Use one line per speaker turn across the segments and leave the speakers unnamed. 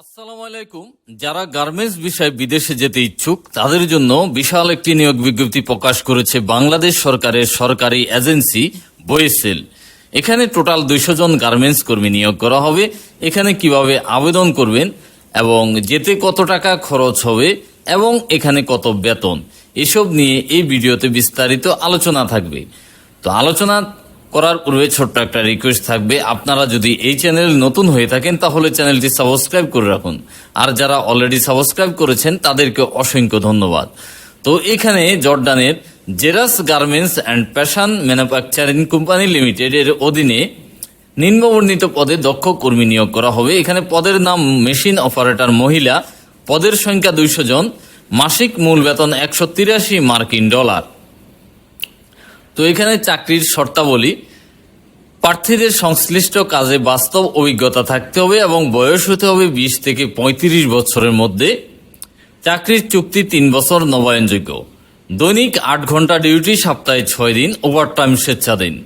আসসালামু আলাইকুম। যারা গার্মেন্টস বিষয়ে বিদেশে যেতে ইচ্ছুক, তাদের জন্য বিশাল একটি নিয়োগ বিজ্ঞপ্তি প্রকাশ করেছে বাংলাদেশ সরকারের সরকারি এজেন্সি বয়েসেল এখানে টোটাল দুইশো জন গার্মেন্টস কর্মী নিয়োগ করা হবে। এখানে কীভাবে আবেদন করবেন এবং যেতে কত টাকা খরচ হবে এবং এখানে কত বেতন, এসব নিয়ে এই ভিডিওতে বিস্তারিত আলোচনা থাকবে। তো আলোচনা করার পূর্বে ছোট্ট একটা রিকোয়েস্ট থাকবে। আপনারা যদি এই চ্যানেল নতুন হয়ে থাকেন, তাহলে চ্যানেলটি সাবস্ক্রাইব করে রাখুন। আর যারা অলরেডি সাবস্ক্রাইব করেছেন, তাদেরকে অসংখ্য ধন্যবাদ। তো এখানে জর্ডানের Jerash garments and passion manufacturing company limited এর অধীনে নিম্নবর্ণিত পদে দক্ষ কর্মী নিয়োগ করা হবে। এখানে পদের নাম মেশিন অপারেটর মহিলা, পদের সংখ্যা দুইশো জন, মাসিক মূল বেতন একশো তিরাশি মার্কিন ডলার। তো এখানে চাকরির শর্তাবলী, প্রার্থীদের সংশ্লিষ্ট কাজে বাস্তব অভিজ্ঞতা থাকতে হবে এবং বয়স হতে হবে বিশ থেকে পঁয়ত্রিশ বছরের মধ্যে। চাকরির চুক্তি তিন বছর নবায়নযোগ্য। দৈনিক আট ঘণ্টা ডিউটি, সপ্তাহে ছয় দিন, ওভারটাইম স্বেচ্ছাধীন।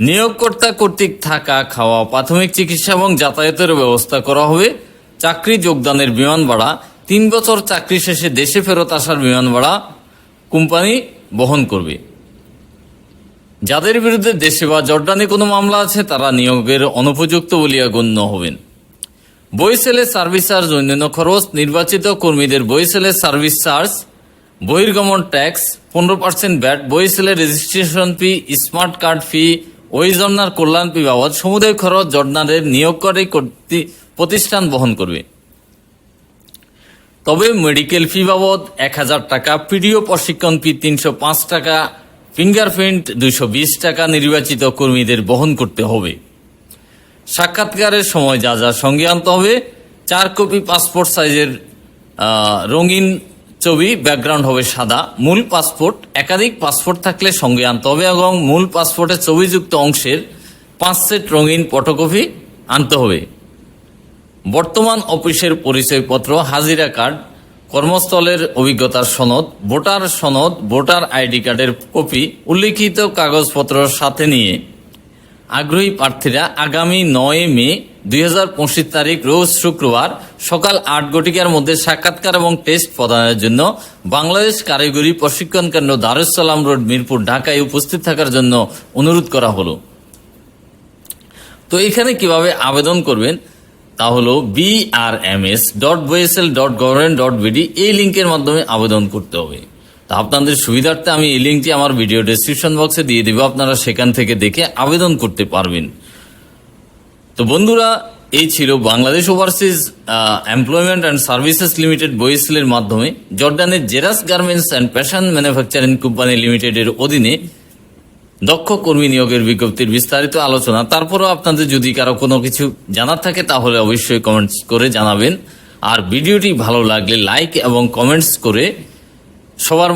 নিয়োগকর্তা কর্তৃক থাকা, খাওয়া, প্রাথমিক চিকিৎসা এবং যাতায়াতের ব্যবস্থা করা হবে। চাকরি যোগদানের বিমান ভাড়া, তিন বছর চাকরি শেষে দেশে ফেরত আসার বিমান ভাড়া কোম্পানি বহন করবে। যাদের বিরুদ্ধে দেশে বা জর্ডানে কোনো মামলা আছে, তারা নিয়োগের অনুপযুক্ত বলিয়া গণ্য হবেন। বইসেলে সার্ভিস চার্জ, অন্যান্য খরচ, নির্বাচিত কর্মীদের বইসেলে সার্ভিস চার্জ, বহির্গমন ট্যাক্স, পনেরো percent VAT বইসেলে registration fee, smart card fee ওই জর্নার কল্যাণ ফি বাবদ সমুদায় খরচ জর্নারের নিয়োগকারী প্রতিষ্ঠান বহন করবে। তবে মেডিকেল ফি বাবদ এক হাজার টাকা, পিডিও প্রশিক্ষণ ফি তিনশো পাঁচ টাকা ফিঙ্গারপ্রিন্ট দুইশো বিশ টাকা নির্বাচিত কর্মীদের বহন করতে হবে। সাক্ষাৎকারের সময় যা যা সঙ্গে আনতে হবে, চার কপি পাসপোর্ট সাইজের রঙিন ছবি, ব্যাকগ্রাউন্ড হবে সাদা, মূল পাসপোর্ট, একাধিক পাসপোর্ট থাকলে সঙ্গে আনতে হবে এবং মূল পাসপোর্টের ছবিযুক্ত অংশের পাঁচ সেট রঙিন ফটোকপি আনতে হবে। বর্তমান অফিসের পরিচয়পত্র, হাজিরা কার্ড কর্মস্থলের অভিজ্ঞতার সনদ, ভোটার সনদ, ভোটার আইডি কার্ডের কপি, উল্লিখিত কাগজপত্র সাথে নিয়ে আগ্রহী প্রার্থীরা আগামী নয় মে দু হাজার পঁচিশ তারিখ, রোজ শুক্রবার সকাল আট ঘটিকার মধ্যে সাক্ষাৎকার এবং টেস্ট প্রদানের জন্য বাংলাদেশ কারিগরি প্রশিক্ষণ কেন্দ্র দারুসালাম রোড, মিরপুর, ঢাকায় উপস্থিত থাকার জন্য অনুরোধ করা হলো। তো এখানে কীভাবে আবেদন করবেন? তা হলো BRMS dot BOESL dot government dot BD এই লিঙ্কের মাধ্যমে আবেদন করতে হবে। তা আপনাদের সুবিধার্থে আমি এই লিঙ্কটি আমার ভিডিও ডেসক্রিপশন বক্সে দিয়ে দেবো, আপনারা সেখান থেকে দেখে আবেদন করতে পারবেন। তো বন্ধুরা, এই ছিল Bangladesh overseas employment and services limited বইসেলের মাধ্যমে জর্ডানের Jerash garments and passion manufacturing company লিমিটেডের অধীনে দক্ষ কর্মী নিয়োগের বিজ্ঞপ্তির বিস্তারিত আলোচনা, তারপরও আপনাদের যদি কারও কোনো কিছু জানার থাকে, তাহলে অবশ্যই কমেন্টস করে জানাবেন। আর ভিডিওটি ভালো লাগলে লাইক এবং কমেন্টস করে সবার